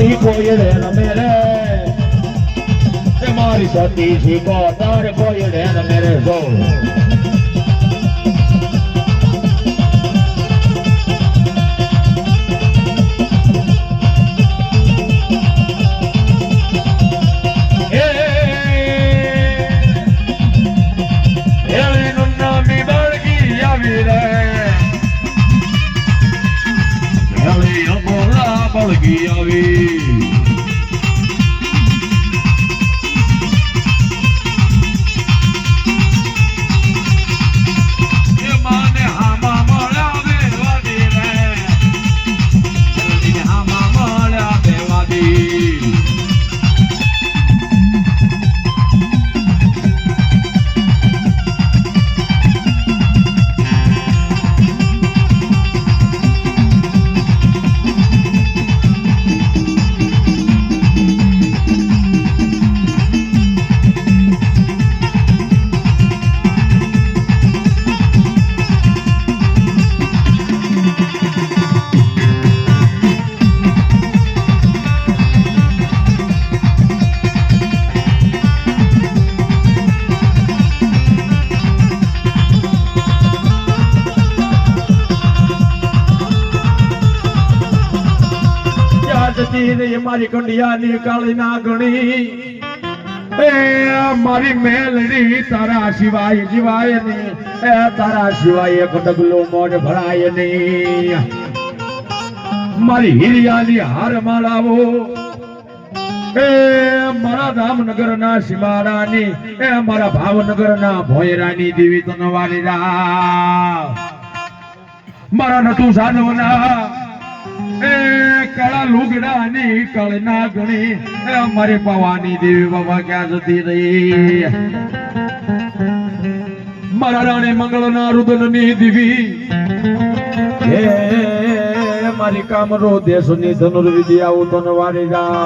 મારી કોયડે રમે રે મારી સતી શીખો તાર કોયડે રમે રે જો બાળકી Javi. જતી મારી કંડિયાની કાળી નાગણી. એ મારી મેલડી, તારા સિવાય જીવાય નહીં. એ તારા સિવાય એક ડગલો મોઢ ભરાય નહીં. મારી હિરિયાની હાર માળાવો એ મારા ધામનગર ના સીમાડાની, એ મારા ભાવનગર ના ભોયરાની દેવી તનવારી રા મારા નટુ સાધવના એ કાળા લુગડાની કળના ગણી. અમારે પવાની દેવી બાબા ક્યાં જતી રહી? મારા રાણી મંગળના રુદનની દેવી. હે મારી કામરો દેશની ધનુર્વિદ્યા ઉતન વારી જા.